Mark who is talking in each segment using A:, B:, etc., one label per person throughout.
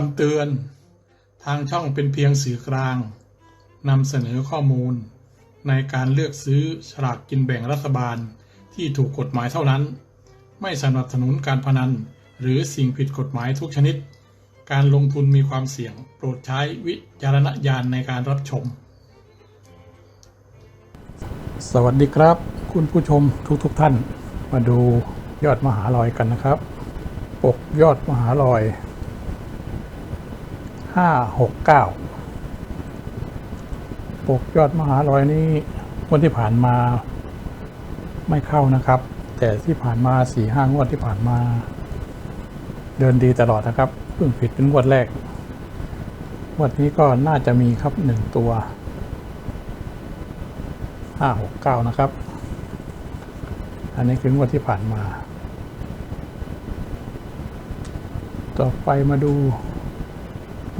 A: คำเตือน ทางช่องเป็นเพียงสื่อกลางนำเสนอข้อมูล ในการเลือกซื้อฉลากกินแบ่งรัฐบาลที่ถูกกฎหมายเท่านั้น ไม่สนับสนุนการพนัน หรือสิ่งผิดกฎหมายทุกชนิด การลงทุนมีความเสี่ยง โปรดใช้วิจารณญาณในการรับชม สวัสดีครับ คุณผู้ชมทุกๆทท่าน มาดูยอดมหาลอยกันนะครับ ปกยอดมหาลอย 569ปกยอดมหาลอยนี้วันที่ผ่านมาไม่เข้านะครับ แต่ที่ผ่านมาสี่ห้างวดที่ผ่านมา เดินดีตลอดนะครับเพิ่งผิดเป็นงวดแรกงวดนี้ก็น่าจะมีครับหนึ่งตัว569นะครับ อันนี้คืองวดที่ผ่านมา ต่อไปมาดู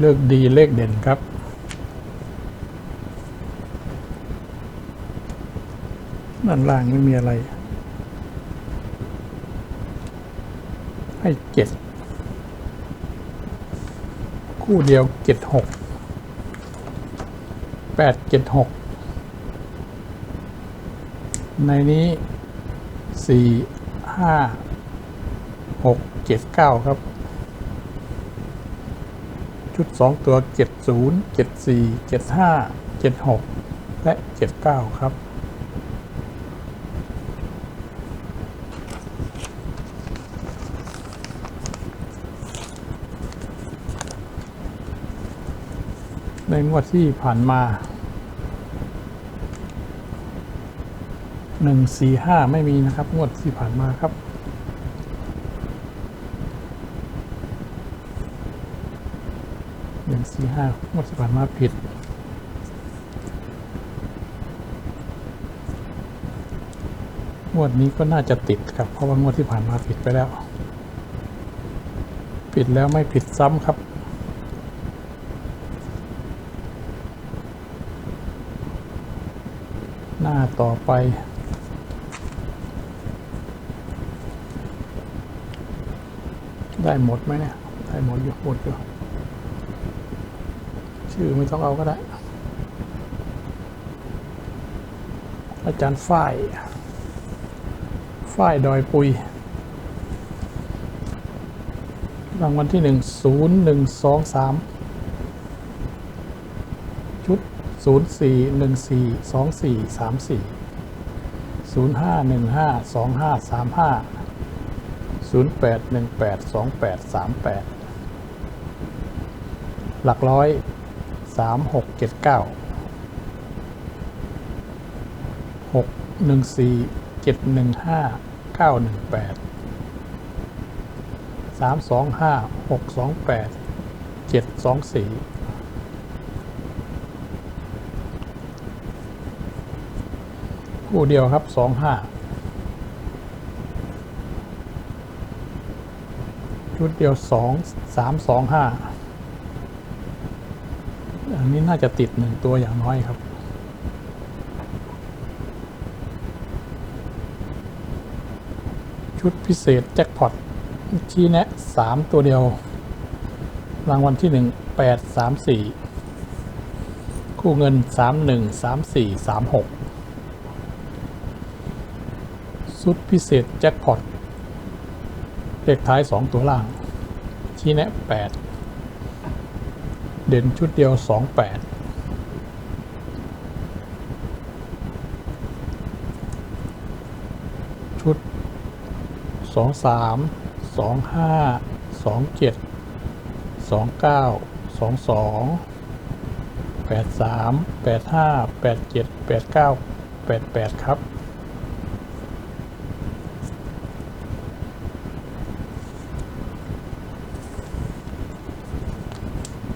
A: เลขดีเลขเด่นครับ ด้านล่างไม่มีอะไร ให้เจ็ดคู่เดียวเจ็ดหกแปดเจ็ดหกในนี้สี่ห้าหกเจ็ดเก้าครับ ชุดสองตัวเจ็ดศูนย์เจ็ดสี่เจ็ดห้าเจ็ดหกและเจ็ดเก้าครับ ในงวดที่ผ่านมาหนึ่งสี่ห้าไม่มีนะครับ งวดที่ผ่านมาครับ หนึ่งสี่ห้างวดที่ผ่านมาผิด งวดนี้ก็น่าจะติดครับ เพราะว่างวดที่ผ่านมาผิดไปแล้ว ผิดแล้วไม่ผิดซ้ำครับหน้าต่อไป ได้หมดไหมเนี่ย ได้หมดอยู่หมดอยู่ ชื่อไม่ต้องเอาก็ได้ อาจารย์ฝ้าย ฝ้ายดอยปุย รางวัลที่หนึ่งศูนย์หนึ่งสองสามชุดศูนย์สี่หนึ่งสี่สองสี่สามสี่ศูนย์ห้าหนึ่งห้าสองห้าสามห้าศูนย์แปดหนึ่งแปดสองแปดสามแปดหลักร้อย สามหกเจ็ดเก้าหกหนึ่งสี่เจ็ดหนึ่งห้าเก้าหนึ่งแปดสามสองห้าหกสองแปดเจ็ดสองสี่คู่เดียวครับสองห้าชุดเดียวสองสามสองห้า อันนี้น่าจะติดหนึ่งตัวอย่างน้อยครับ ชุดพิเศษแจ็คพอตชี้แนะสามตัวเดียว รางวัลที่หนึ่งแปดสามสี่คู่เงินสามหนึ่งสามสี่สามหกชุดพิเศษแจ็คพอตเลขท้ายสองตัวล่างชี้แนะแปด เด่นชุดเดียวสองแปดชุดสองสามสองห้าสองเจ็ดสองเก้าสองสองแปดสามแปดห้าแปดเจ็ดแปดเก้าแปดแปดครับ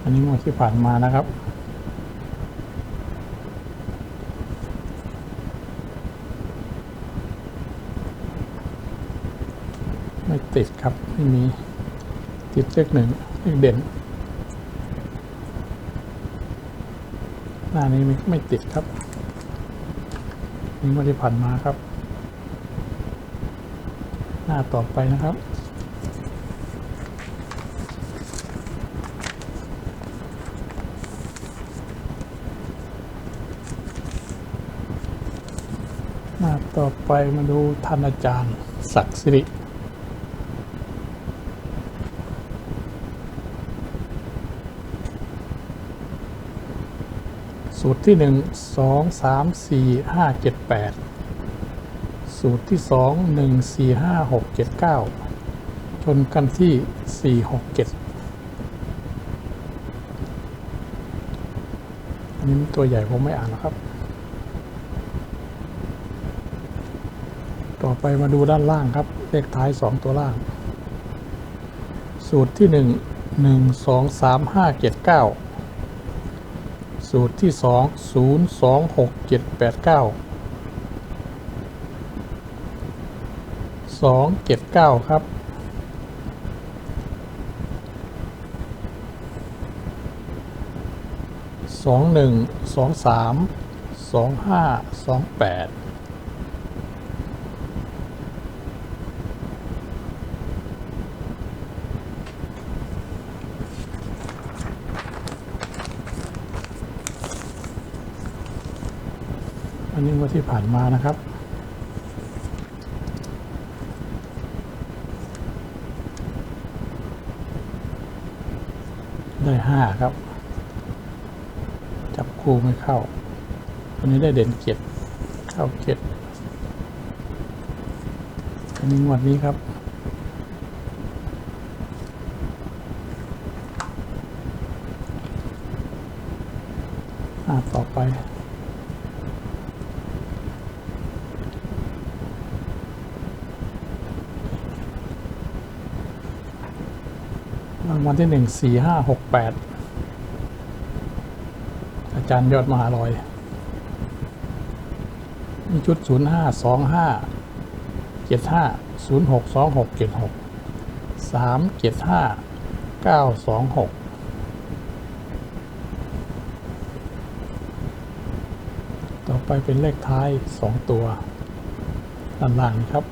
A: อัน นี้งวดที่ผ่านมานะครับ ไม่ติดครับไม่มีติดเลขหนึ่งเลขเด่น หน้านี้ไม่ไม่ติดครับนี่งวดที่ผ่านมาครับ หน้าต่อไปนะครับ ต่อไปมาดูท่านอาจารย์ศักดิ์สิริสูตรที่หนึ่งสองสามสี่ห้าเจ็ดแปดสูตรที่สองหนึ่งสี่ห้าหกเจ็ดเก้าชนกันที่สี่หกเจ็ดอันนี้ตัวใหญ่ผมไม่อ่านนะครับ อไปมาดูด้านล่างครับ เลขท้ายสองตัวล่าง สูตรที่หนึ่งหนึ่งสองสามห้าเจ็ดเก้าสูตรที่สองศูนย์สองหกเจ็ดแปดเก้าสองเจ็ดเก้าครับสองหนึ่งสองสามสองห้าสองแปด นนี้งว่าที่ผ่านมานะครับ ได้ห้าครับ จับคู่ไม่เข้าอันนี้ได้เด่นเจ็ดเข้าเจ็ดอันนี้งวดนี้ครับอ่าต่อไป รางวัลที่หนึ่งสี่ห้าหกแปดอาจารย์ยอดมหาลอย มีชุดศูนย์ห้าสองห้าเจ็ดห้าศูนย์หกสองหกเจ็ดหกสามเจ็ดห้าเก้าสองหกต่อไปเป็นเลขท้ายสองตัวด้านล่างนี้ครับ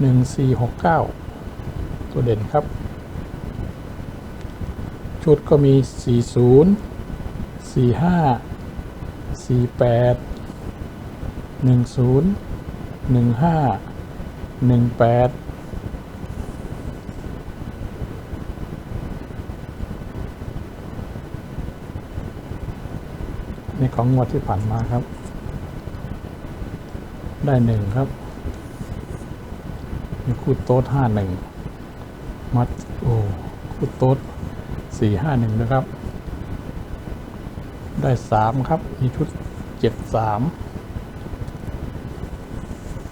A: หนึ่งสี่หกเก้าตัวเด่นครับ ชุดก็มี 40 45 48 10 15 18 นี่ของงวดที่ผ่านมาครับ ได้หนึ่งครับมีคู่โต๊ดห้าหนึ่งมัดโอ้คู่โต๊ด สี่ห้าหนึ่งนะครับ ได้สามครับ มีชุดเจ็ดสาม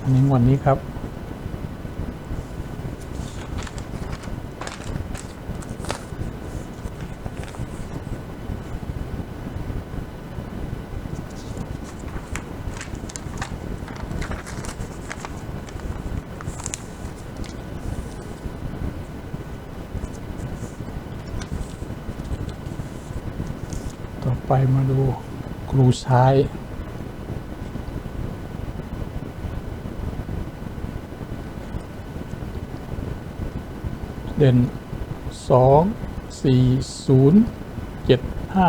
A: อันนี้วันนี้ครับ ไปมาดูครูชาย เด่นสองสี่ศูนย์เจ็ดห้า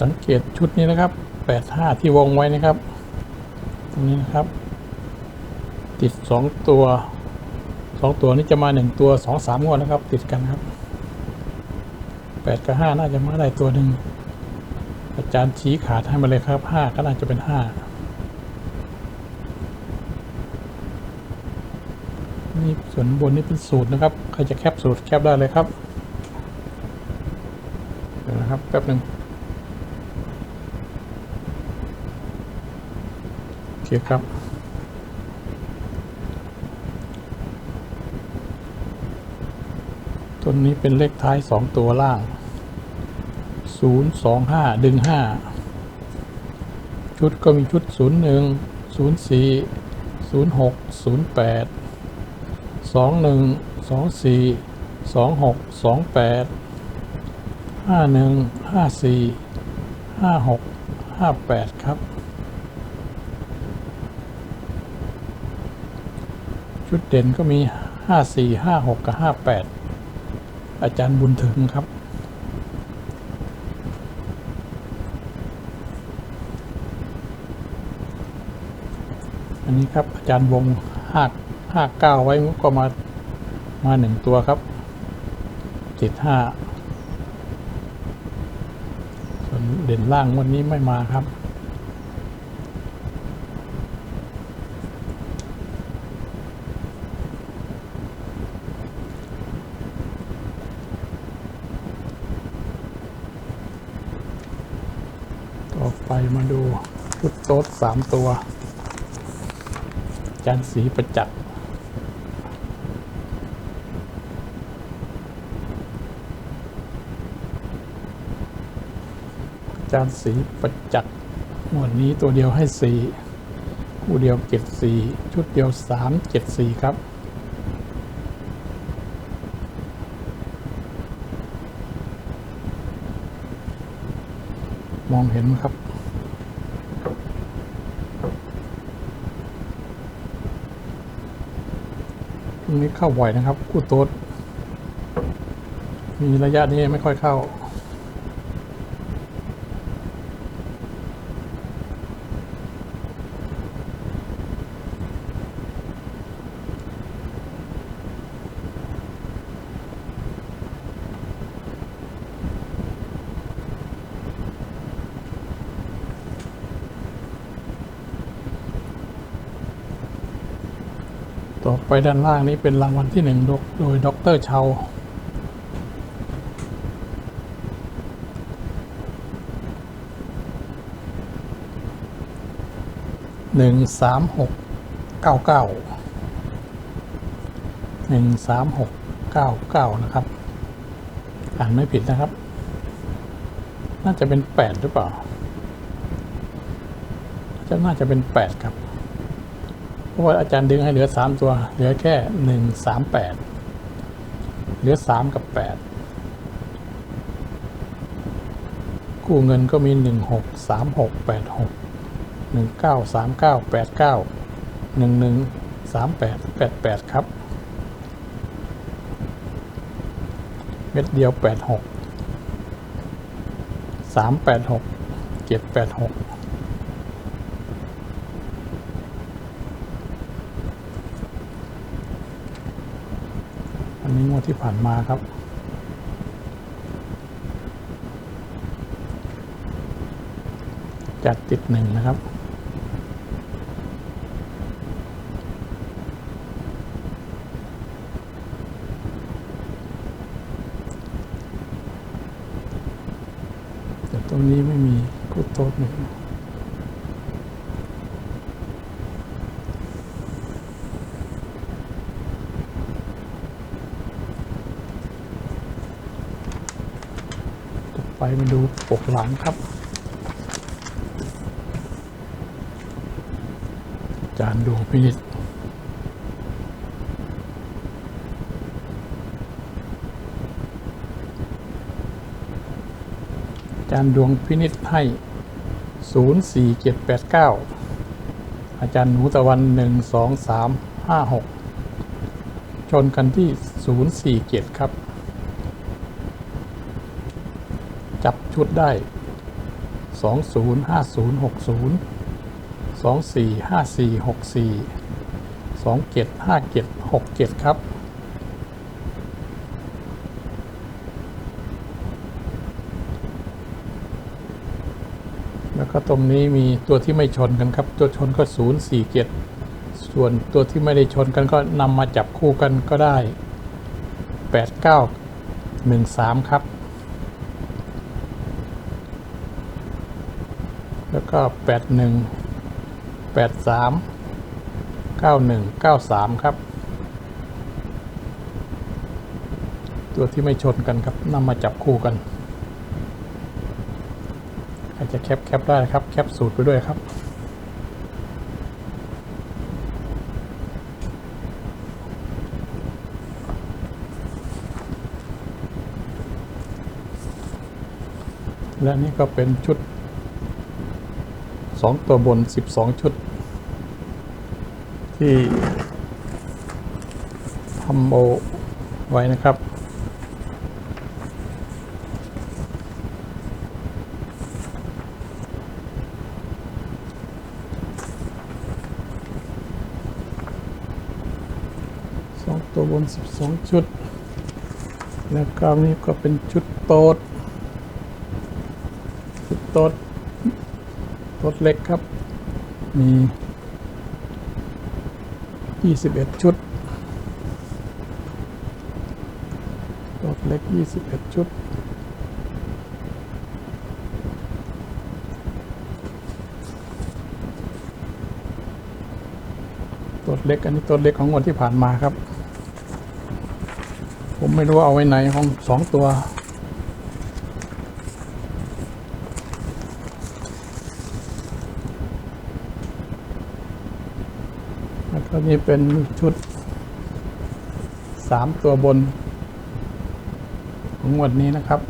A: สังเกตชุดนี้นะครับแปดห้าที่วงไว้นะครับ ตรงนี้นะครับ ติดสองตัวสองตัวนี้จะมาหนึ่งตัวสองสามงวดนะครับ ติดกันครับ แปดกับห้าน่าจะมาได้ตัวหนึ่งอาจารย์ชี้ขาดให้มาเลยครับห้าก็น่าจะเป็นห้านี่ส่วนบนนี่เป็นสูตรนะครับ ใครจะแคปสูตรแคปได้เลยครับเดี๋ยวนะครับแป๊บหนึ่งโอเคครับตัวนี้เป็นเลขท้ายสองตัวล่าง ศูนย์สองห้าดึงห้าชุดก็มีชุดศูนย์หนึ่งศูนย์สี่ศูนย์หกศูนย์แปดสองหนึ่งสองสี่สองหกสองแปดห้าหนึ่งห้าสี่ห้าหกห้าแปดครับ ชุดเด่นก็มีห้าสี่ห้าหกกับห้าแปดอาจารย์บุญถึงครับ อันนี้ครับอาจารย์วงห้าห้าเก้าไว้ก็มามาหนึ่งตัวครับติดห้าส่วนเด่นล่างวันนี้ไม่มาครับ ต่อไปมาดูชุดโต๊ดสามตัว จานสีประจักษ์จานสีประจักษ์หมวดนี้ตัวเดียวให้สี่คู่เดียวเจ็ดสี่ชุดเดียวสามเจ็ดสี่ครับมองเห็นไหมครับ ตรง นี้เข้าบ่อยนะครับคู่โต๊ดมีระยะนี้ไม่ค่อยเข้า ต่อไปด้านล่างนี้เป็นรางวัลที่หนึ่งโดยด็อกเตอรเชาหนึ่งสามหกเก้าเก้าหนึ่งสามหกเก้าเก้านะครับ อ่านไม่ผิดนะครับ น่าจะเป็นแปดหรือเปล่าจะน่าจะเป็นแปดครับ เพราะว่าอาจารย์ดึงให้เหลือสามตัว เหลือแค่หนึ่งสามแปดเหลือสามกับแปดกู้เงินก็มีหนึ่งหกสามหกแปดหกหนึ่งเก้าสามเก้าแปดเก้าหนึ่งหนึ่งสามแปดแปดแปดครับ เม็ดเดียวแปดหกสามแปดหกเจ็ดแปดหก อันนี้งวดที่ผ่านมาครับจัดติดหนึ่งนะครับ แต่ตรงนี้ไม่มีกูโต๊ดหนึ่ง ไปมาดูปกหลังครับ จานดวงพินิจจานดวงพินิจให้ 04789 อาจารย์หนูตะวัน 12356 ชนกันที่ 047 ครับ จับ ชุดได้ 205060 245464 275767 ครับ แล้วก็ตรงนี้มีตัวที่ไม่ชนกันครับ ตัวชนก็ 047 ส่วนตัวที่ไม่ได้ชนกันก็นำมาจับคู่กันก็ได้ 8913 ครับ แล้วก็81 83 91 93ครับ ตัวที่ไม่ชนกันครับนำมาจับคู่กันใครจะแคปแคปได้ครับ แคปสูตรไปด้วยครับและนี่ก็เป็นชุด สองตัวบน 12 ชุด ที่ทำโอไว้นะครับ สองตัวบน 12 ชุด แล้วกราวนี้ก็เป็นชุดโต๊ดชุดโต๊ด โต๊ดเล็กครับ มี 21 ชุดโต๊ดเล็ก 21 ชุดตัวเล็ก อันนี้ตัวเล็กของวันที่ผ่านมาครับ ผมไม่รู้เอาไว้ไหนของสองตัว แล้วก็ นี่เป็นชุดสามตัวบน ของงวันนี้นะครับ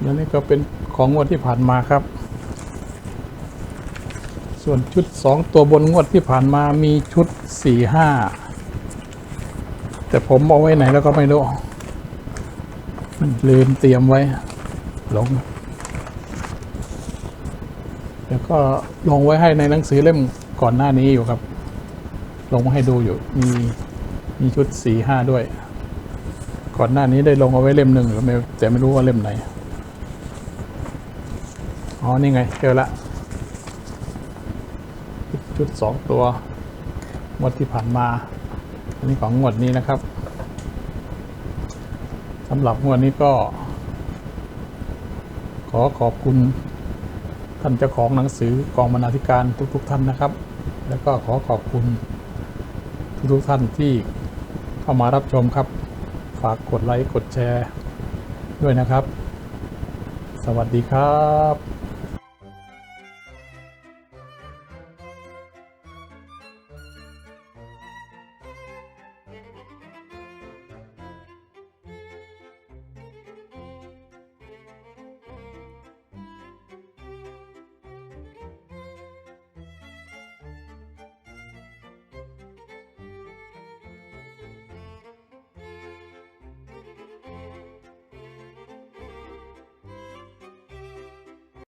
A: แล้วนี่ก็เป็นของงวดที่ผ่านมาครับ ส่วนชุดสองตัวบนงวดที่ผ่านมามีชุดสี่ห้าแต่ผมเอาไว้ไหนแล้วก็ไม่รู้ลืมเตรียมไว้ ลง แล้วก็ลงไว้ให้ในหนังสือเล่มก่อนหน้านี้อยู่ครับ ลงมาให้ดูอยู่ มีมีชุดสี่ห้าด้วย ก่อนหน้านี้ได้ลงเอาไว้เล่มหนึ่งหรือไม่แต่ไม่รู้ว่าเล่มไหน อ๋อ นี่ไง เจอละ ชุดสองตัวงวดที่ผ่านมา อันนี้ของงวดนี้นะครับสำหรับงวดนี้ก็ อขอบคุณท่านเจ้าของหนังสือกองบรรณาธิการทุกๆท่านนะครับ แล้วก็ขอขอบคุณทุกๆท่านที่เข้ามารับชมครับ ฝากกดไลค์ กดแชร์ด้วยนะครับ สวัสดีครับ